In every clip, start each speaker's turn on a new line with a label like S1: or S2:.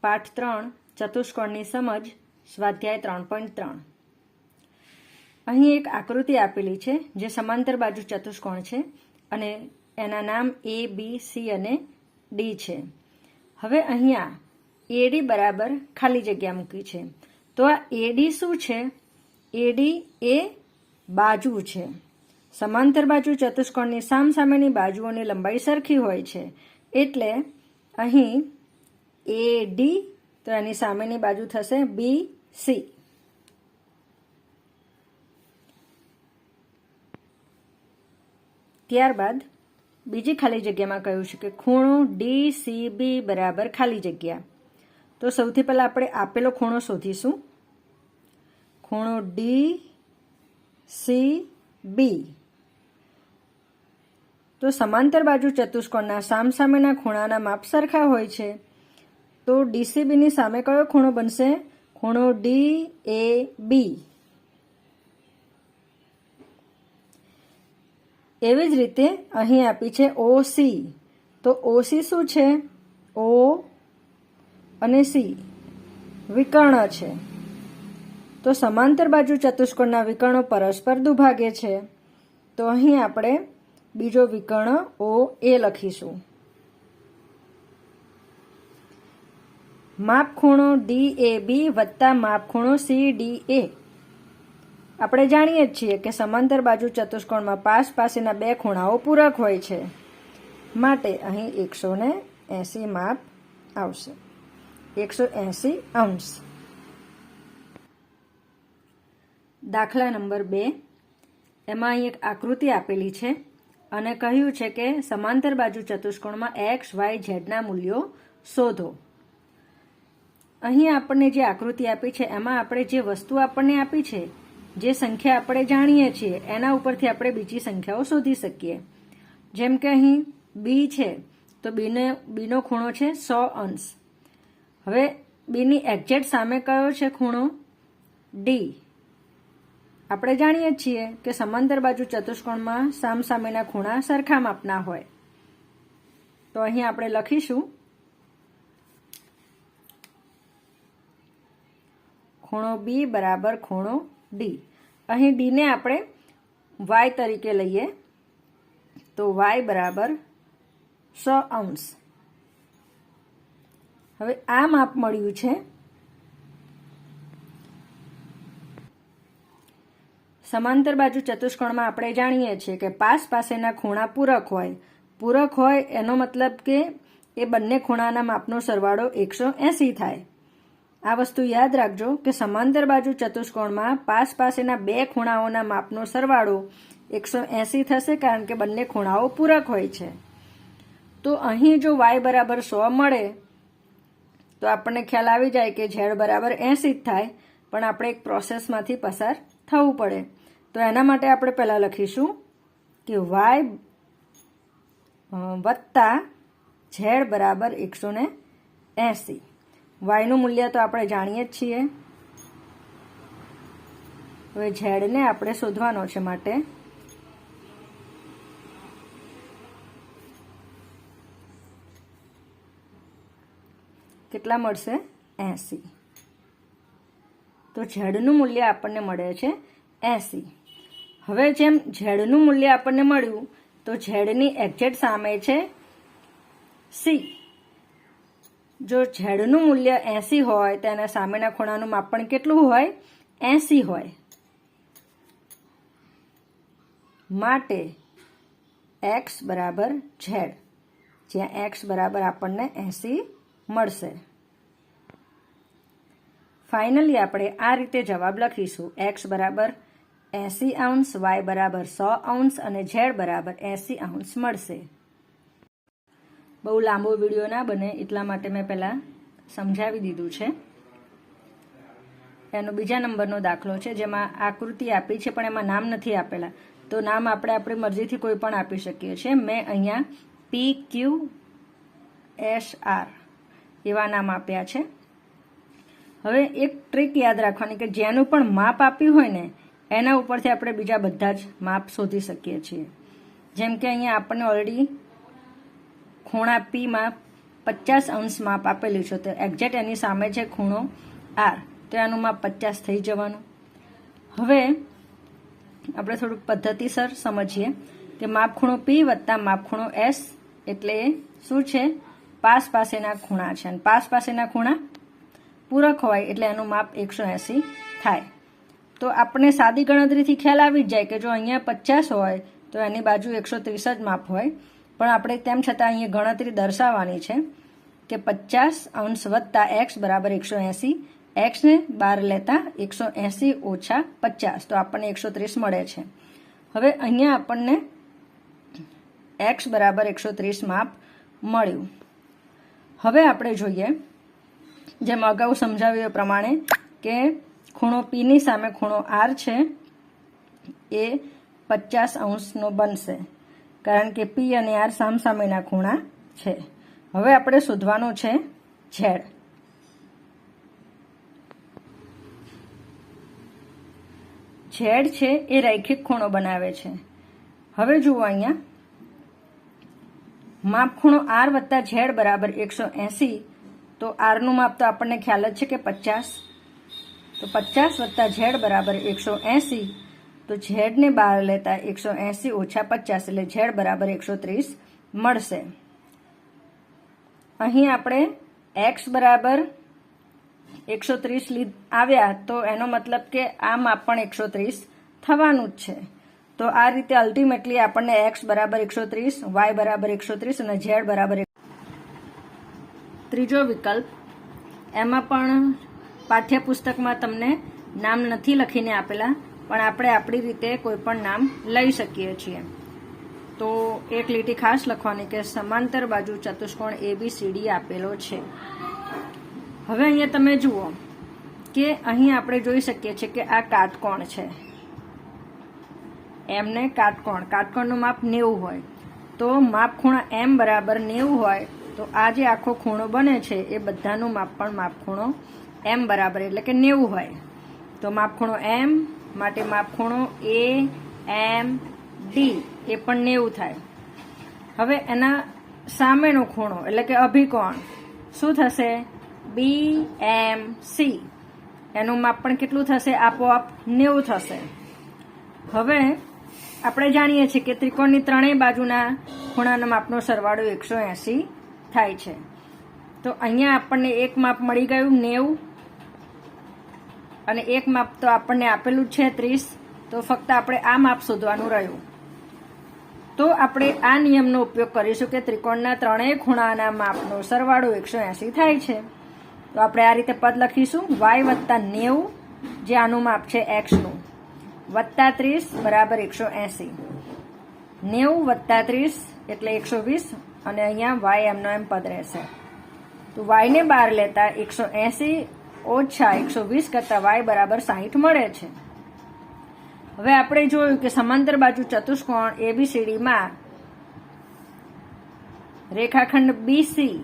S1: પાઠ ત્રણ, ચતુષ્કોણની સમજ, સ્વાધ્યાય ત્રણ પોઈન્ટ ત્રણ. અહીં એક આકૃતિ આપેલી છે જે સમાંતર બાજુ ચતુષ્કોણ છે અને એના નામ એ બી સી અને ડી છે. હવે અહીંયા એડી બરાબર ખાલી જગ્યા મૂકી છે. તો આ એડી શું છે? એડી એ બાજુ છે. સમાંતર બાજુ ચતુષ્કોણની સામસામેની બાજુઓની લંબાઈ સરખી હોય છે. એટલે અહીં એ, ડી. તો એની સામેની બાજુ થશે બી, સી. ત્યારબાદ બીજી ખાલી જગ્યામાં કહ્યું છે કે ખૂણો ડી સી બી બરાબર ખાલી જગ્યા. તો સૌથી પહેલાં આપણે આપેલો ખૂણો શોધીશું. ખૂણો ડી સી બી તો સમાંતર બાજુ ચતુષ્કોણના સામસામેના ખૂણાના માપ સરખા હોય છે. તો ડીસીબીની સામે કયો ખૂણો બનશે? ખૂણો ડી એ બી એવી જ રીતે અહીં આપી છે ઓ સી તો ઓસી શું છે? ઓ અને સી વિકર્ણ છે. તો સમાંતર બાજુ ચતુષ્કોણના વિકર્ણો પરસ્પર દુભાગે છે. તો અહીં આપણે બીજો વિકર્ણ ઓ એ લખીશું. માપ ખૂણો ડી એ બી વત્તા માપ ખૂણો સી ડી એ આપણે જાણીએ જ છીએ કે સમાંતર બાજુ ચતુષ્કોણમાં પાસ પાસેના બે ખૂણાઓ પૂરક હોય છે. માટે અહીં એકસો ને એંસી માપ આવશે. એકસો એંસી અંશ. દાખલા નંબર બે. એમાં અહીં એક આકૃતિ આપેલી છે અને કહ્યું છે કે સમાંતર બાજુ ચતુષ્કોણમાં એક્સ વાય ઝેડના મૂલ્યો શોધો. અહીં આપણને જે આકૃતિ આપી છે, એમાં આપણે જે વસ્તુ આપણને આપી છે, જે સંખ્યા આપણે જાણીએ છીએ, એના ઉપરથી આપણે બીજી સંખ્યાઓ શોધી શકીએ. જેમ કે અહીં બી છે, તો બીને બીનો ખૂણો છે સો અંશ. હવે બીની એક્ઝેક્ટ સામે કયો છે ખૂણો? ડી આપણે જાણીએ છીએ કે સમાંતર બાજુ ચતુષ્કોણમાં સામસામેના ખૂણા સરખા માપના હોય. તો અહીં આપણે લખીશું ખૂણો બી બરાબર ખૂણો ડી અહીં ડીને આપણે વાય તરીકે લઈએ તો વાય બરાબર સો અંશ. હવે આ માપ મળ્યું છે. સમાંતર બાજુ ચતુષ્કોણમાં આપણે જાણીએ છીએ કે પાસ પાસેના ખૂણા પૂરક હોય. પૂરક હોય એનો મતલબ કે એ બંને ખૂણાના માપનો સરવાળો એકસો એંસી થાય. આ વસ્તુ યાદ રાખજો કે સમાંતર બાજુ ચતુષ્કોણમાં પાસ પાસેના બે ખૂણાઓના માપનો સરવાળો એકસો એંસી થશે કારણ કે બંને ખૂણાઓ પૂરક હોય છે. તો અહીં જો વાય બરાબર સો મળે, તો આપણને ખ્યાલ આવી જાય કે ઝેડ બરાબર એંસી જ થાય, પણ આપણે એક પ્રોસેસમાંથી પસાર થવું પડે. તો એના માટે આપણે પહેલાં લખીશું કે વાય વત્તા ઝેડ બરાબર એકસો ને એંસી. વાયનું મૂલ્ય તો આપણે જાણીએ જ છીએ. હવે ઝેડને આપણે શોધવાનો છે માટે. કેટલા મળશે? એંસી. તો ઝેડનું મૂલ્ય આપણને મળે છે એંસી. હવે જેમ ઝેડનું મૂલ્ય આપણને મળ્યું, તો ઝેડની એક્ઝેક્ટ સામે છે સી. જો ઝેડનું મૂલ્ય એંસી હોય, તો એના સામેના ખૂણાનું માપણ કેટલું હોય? એંસી હોય. માટે એક્સ બરાબર ઝેડ. જ્યાં એક્સ બરાબર આપણને એંસી મળશે. ફાઇનલી આપણે આ રીતે જવાબ લખીશું. એક્સ બરાબર એસી આઉન્સ વાય બરાબર સો આઉન્સ અને ઝેડ બરાબર એસી આઉન્સ મળશે. બહુ લાંબો વીડિયો ના બને એટલા માટે મેં પહેલાં સમજાવી દીધું છે. એનો બીજા નંબરનો દાખલો છે, જેમાં આકૃતિ આપી છે, પણ એમાં નામ નથી આપેલા. તો નામ આપણે આપણી મરજીથી કોઈ પણ આપી શકીએ છીએ. મેં અહીંયા પી ક્યુ એસ આર એવા નામ આપ્યા છે. હવે એક ટ્રીક યાદ રાખવાની કે જેનું પણ માપ આપ્યું હોય ને, એના ઉપરથી આપણે બીજા બધા જ માપ શોધી શકીએ છીએ. જેમ કે અહીંયા આપણને ઓલરેડી ખૂણા પીમાં પચાસ અંશ માપ આપેલું છે. તો એક્ઝેક્ટ એની સામે છે ખૂણો આર તો એનું માપ પચાસ થઈ જવાનું. હવે આપણે થોડુંક પદ્ધતિસર સમજીએ. કે માપ ખૂણો પી વત્તા માપ ખૂણો એસ એટલે શું છે? પાસ પાસેના ખૂણા છે. અને પાસ પાસેના ખૂણા પૂરક હોય એટલે એનું માપ એકસો એંસી થાય. તો આપણે સાદી ગણતરીથી ખ્યાલ આવી જ જાય કે જો અહીંયા પચાસ હોય તો એની બાજુ એકસો ત્રીસ જ માપ હોય. પણ આપણે તેમ છતાં અહીંયા ગણતરી દર્શાવવાની છે કે પચાસ અંશ વત્તા એક્સ બરાબર એકસો એંસી એક્સને બાર લેતા એકસો એંસી ઓછા પચાસ. તો આપણને એકસો ત્રીસ મળે છે. હવે અહીંયા આપણને એક્સ બરાબર એકસો ત્રીસ માપ મળ્યું. હવે આપણે જોઈએ, જેમ અગાઉ સમજાવ્યું પ્રમાણે કે ખૂણો પીની સામે ખૂણો આર છે, એ પચાસ અંશનો બનશે. કારણ કે પી અને આર સામસામેના ખૂણા છે. હવે આપણે શોધવાનું છે ઝેડ. ઝેડ છે એ રૈખિક ખૂણો બનાવે છે. હવે જુઓ અહીંયા. માપ ખૂણો આર વત્તા ઝેડ બરાબર એકસો એંસી. તો આરનું માપ તો આપણને ખ્યાલ જ છે કે પચાસ. તો પચાસ વત્તા ઝેડ બરાબર એકસો એંસી. તો ઝેડને બહાર લેતા એકસો એંસી ઓછા પચાસ એટલે ઝેડ બરાબર એકસો ત્રીસ મળશે. અહીં આપણે એક્સ બરાબર એકસો ત્રીસ આવ્યા તો એનો મતલબ કે આ માપ પણ એકસો ત્રીસ થવાનું જ છે. તો આ રીતે અલ્ટિમેટલી આપણને એક્સ બરાબર એકસો ત્રીસ, વાય બરાબર એકસો ત્રીસ અને ઝેડ બરાબર ત્રીજો વિકલ્પ. એમાં પણ પાઠ્યપુસ્તકમાં તમને નામ નથી લખીને આપેલા. પણ આપણે આપણી રીતે કોઈ પણ નામ લઈ શકીએ છીએ. તો એક લીટી ખાસ લખવાની કે સમાંતર બાજુ ચતુષ્કોણ એ બી સીડી આપેલો છે. હવે અહીંયા તમે જુઓ કે અહીં આપણે જોઈ શકીએ છીએ કે આ કાટકોણ છે. એમને કાટકોણ, કાટકોણનું માપ નેવું હોય. તો માપ ખૂણા એમ બરાબર નેવું હોય, તો આ જે આખો ખૂણો બને છે, એ બધાનું માપ પણ માપ ખૂણો એમ બરાબર એટલે કે નેવું હોય. તો માપ ખૂણો એમ માટે માપ ખૂણો એ એમ ડી એ પણ નેવું થાય. હવે એના સામેનો ખૂણો, એટલે કે અભિકોણ, શું થશે? બી એમ સી એનું માપ પણ કેટલું થશે? આપોઆપ નેવું થશે. હવે આપણે જાણીએ છીએ કે ત્રિકોણની ત્રણેય બાજુના ખૂણાના માપનો સરવાળો એકસો એંસી થાય છે. તો અહીંયા આપણને એક માપ મળી ગયું, નેવું. અને એક માપ તો આપણને આપેલું છે ત્રીસ, તો ફક્ત આપણે આ માપ શોધવાનું રહ્યું. તો આપણે આ નિયમનો ઉપયોગ કરીશું કે ત્રિકોણના ત્રણેય ખૂણાના માપનો સરવાળો એકસો એંસી થાય છે. તો આપણે આ રીતે પદ લખીશું. વાય વત્તા નેવું, જે આનું માપ છે એક્સનું. વત્તા ત્રીસ બરાબર એકસો એંસી. નેવું વત્તા ત્રીસ એટલે એકસો વીસ, અને અહીંયા વાય એમનો એમ પદ રહેશે. તો વાયને બહાર લેતા એકસો એંસી ઓછા એકસો વીસ કરતાં વાય બરાબર સાહીઠ મળે છે. હવે આપણે જોયું કે સમાંતર બાજુ ચતુષ્કોણ એબીસીડીમાં રેખાખંડ બીસી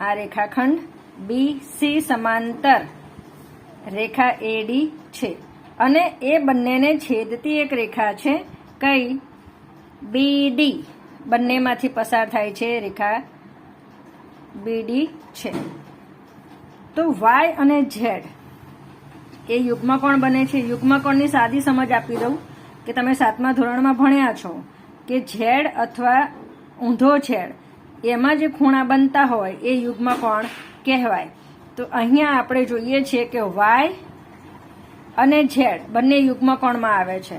S1: આ રેખાખંડ બી સી સમાંતર રેખા એડી છે. અને એ બંનેને છેદતી એક રેખા છે, કઈ બીડી બંનેમાંથી પસાર થાય છે, રેખા બીડી છે. તો વાય અને ઝેડ. એ યુગ્મકોણ બને છે? યુગ્મકોણની સાદી સમજ આપી દઉં કે તમે સાતમા ધોરણમાં ભણ્યા છો કે ઝેડ અથવા ઊંધો છેડ. એમાં જે ખૂણા બનતા હોય એ યુગ્મકોણ કહેવાય. તો અહીંયા આપણે જોઈએ છીએ કે વાય અને ઝેડ બંને યુગ્મકોણમાં આવે છે.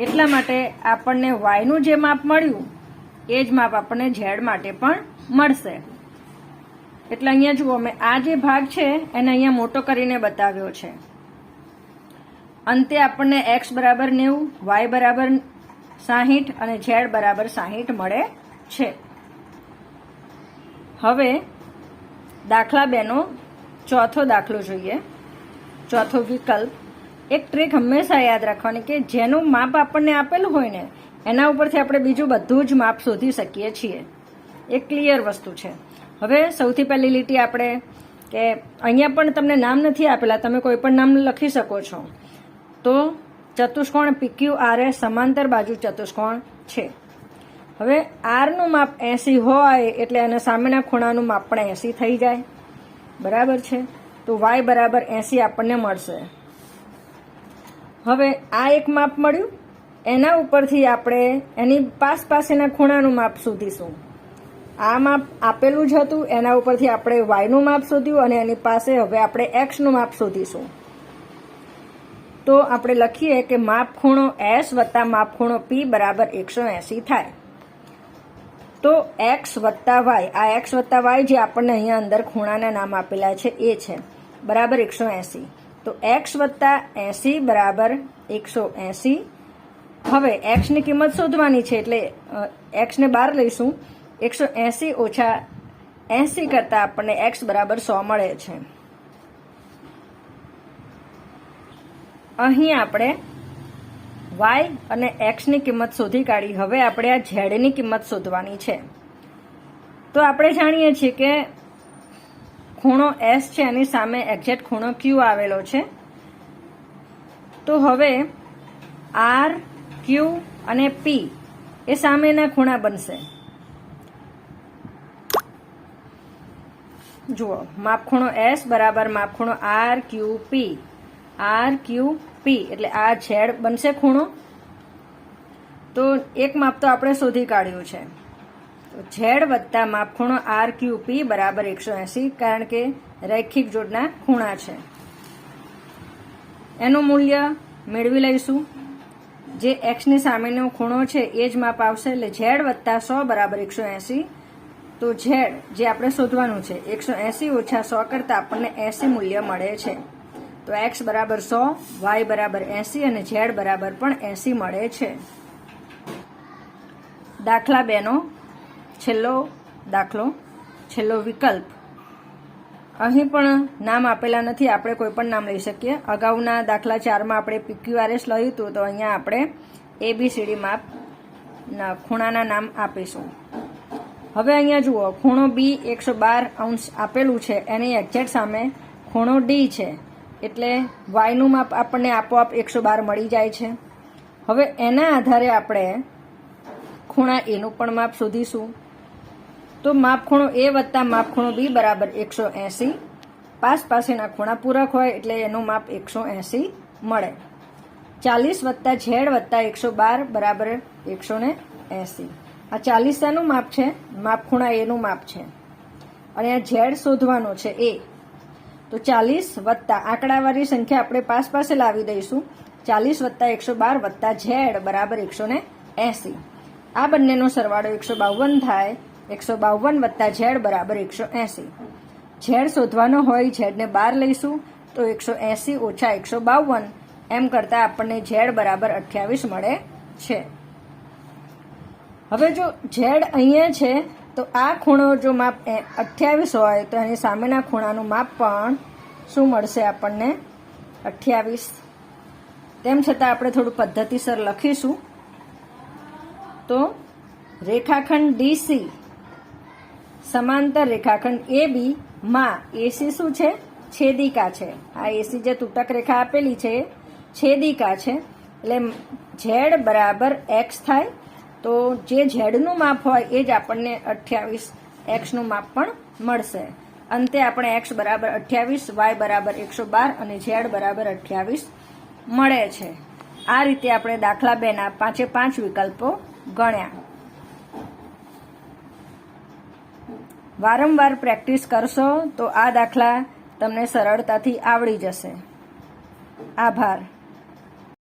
S1: એટલા માટે આપણને વાયનું જે માપ મળ્યું, એ જ માપ આપણને ઝેડ માટે પણ મળશે. એટલે અહીંયા જુઓ, મેં આ જે ભાગ છે, એને અહીંયા મોટો કરીને બતાવ્યો છે. અંતે આપણને એક્સ બરાબર નેવું વાય બરાબર સાહીઠ અને ઝેડ બરાબર સાહીઠ મળે છે. હવે દાખલા બેનો ચોથો દાખલો જોઈએ. ચોથો વિકલ્પ. એક ટ્રીક હંમેશા યાદ રાખવાની કે જેનું માપ આપણને આપેલું હોય ને, એના ઉપરથી આપણે બીજું બધું જ માપ શોધી શકીએ છીએ. એ ક્લિયર વસ્તુ છે. હવે સૌથી પહેલી લીટી આપણે કે અહીંયા પણ તમને નામ નથી આપેલા, તમે કોઈ પણ નામ લખી શકો છો. તો ચતુષ્કોણ પીક્યુ આર એ સમાંતર બાજુ ચતુષ્કોણ છે. હવે આરનું માપ એસી હોય એટલે એના સામેના ખૂણાનું માપ પણ એસી થઈ જાય. બરાબર છે? તો વાય બરાબર એસી આપણને મળશે. હવે આ એક માપ મળ્યું. એના ઉપરથી આપણે એની પાસ પાસેના ખૂણાનું માપ શોધીશું. આ માપ આપેલું જ હતું. એના ઉપરથી આપણે વાયનું માપ શોધ્યું અને એની પાસે હવે આપણે એક્સનું માપ શોધીશું. તો આપણે લખીએ કે માપ ખૂણો એસ વત્તા માપ ખૂણો પી બરાબર એકસો એંસી થાય. તો એક્સ વત્તા વાય આ એક્સ વત્તા વાય જે આપણને અહીંયા અંદર ખૂણાના નામ આપેલા છે એ છે. બરાબર એકસો એંસી. તો એક્સ વત્તા એસી બરાબર એકસો એંસી. હવે એક્સની કિંમત શોધવાની છે એટલે એક્સને બહાર લઈશું. એકસો એસી ઓછા એસી કરતાં આપણને એક્સ બરાબર સો મળે છે. અહીં આપણે વાય અને એક્સની કિંમત શોધી કાઢી. હવે આપણે આ ઝેડની કિંમત શોધવાની છે. તો આપણે જાણીએ છીએ કે ખૂણો એસ છે, એની સામે એક્ઝેક્ટ ખૂણો ક્યુ આવેલો છે. તો હવે આર, ક્યુ અને પી એ સામેના ખૂણા બનશે. જુઓ, માપખૂણો એસ બરાબર માપખૂણો R Q P. R Q P, એટલે આ ઝેડ બનશે ખૂણો. તો એક માપ તો આપણે શોધી કાઢ્યું છે. ઝેડ વત્તા માપખૂણો આર ક્યુ પી બરાબર એકસો એસી, કારણ કે રૈખિક જોડના ખૂણા છે. એનું મૂલ્ય મેળવી લઈશું. જે એક્સની સામેનો ખૂણો છે, એ જ માપ આવશે. એટલે ઝેડ વત્તા સો બરાબર એકસો એસી તો ઝેડ જે આપણે શોધવાનું છે, એકસો એસી ઓછા સો કરતાં આપણને એસી મૂલ્ય મળે છે. તો એક્સ બરાબર સો, વાય બરાબર એસી અને ઝેડ બરાબર પણ એસી મળે છે. દાખલા બેનો, છેલ્લો દાખલો, છેલ્લો વિકલ્પ. અહીં પણ નામ આપેલા નથી, આપણે કોઈ પણ નામ લઈ શકીએ. અગાઉના દાખલા ચારમાં આપણે પીક્યુઆરએસ લખ્યું હતું, તો અહીંયા આપણે એબીસીડી માપ ખૂણાના નામ આપીશું. હવે અહીંયા જુઓ, ખૂણો બી એકસો બાર અંશ આપેલું છે. એની એક્ઝેક્ટ સામે ખૂણો ડી છે. એટલે વાયનું માપ આપણને આપોઆપ એકસો બાર મળી જાય છે. હવે એના આધારે આપણે ખૂણા એનું પણ માપ શોધીશું. તો માપ ખૂણો એ વત્તા માપ ખૂણો બી બરાબર એકસો એસી પાસ પાસેના ખૂણા પૂરક હોય એટલે એનું માપ એકસો એસી મળે. ચાલીસ વત્તા ઝેડ વત્તા એકસો બાર બરાબર એકસો ને એસી આ ચાલીસાનું માપ છે, માપ ખૂણા એનું માપ છે. અને આ ઝેડ શોધવાનો છે એ. તો ચાલીસ વત્તા આંકડાવાળી સંખ્યા આપણે પાસ પાસે લાવી દઈશું. ચાલીસ વત્તા એકસો બાર વત્તા ઝેડ બરાબર એકસો ને એસી. આ બંનેનો સરવાળો એકસો બાવન થાય, એકસો બાવન વત્તા ઝેડ બરાબર એકસો એસી. ઝેડ શોધવાનો હોય, ઝેડને બાર લઈશું, તો એકસો એસી ઓછા એકસો બાવન. એમ કરતાં આપણને ઝેડ બરાબર અઠ્યાવીસ મળે છે. હવે જો ઝેડ અહીંયા છે, તો આ ખૂણો જો માપ અઠ્યાવીસ હોય, તો એની સામેના ખૂણાનું માપ પણ શું મળશે આપણને? અઠ્યાવીસ. તેમ છતાં આપણે થોડું પદ્ધતિસર લખીશું. તો રેખાખંડ ડીસી સમાંતર રેખાખંડ એ બી માં એસી શું છે? છેદિકા છે. આ એસી જે તૂટક રેખા આપેલી છે, છેદિકા છે. એટલે ઝેડ બરાબર એક્સ થાય જે ઝેડનું માપ હોય એ જ આપણને અઠ્યાવીસ એક્સનું માપ પણ મળશે. અંતે આપણે એક્સ બરાબર અઠ્યાવીસ, વાય બરાબર એકસો બાર અને ઝેડ બરાબર અઠ્યાવીસ મળે છે. આ રીતે આપણે દાખલા બેના પાંચે પાંચ વિકલ્પો ગણ્યા. વારંવાર પ્રેક્ટિસ કરશો તો આ દાખલા તમને સરળતાથી આવડી જશે. આભાર.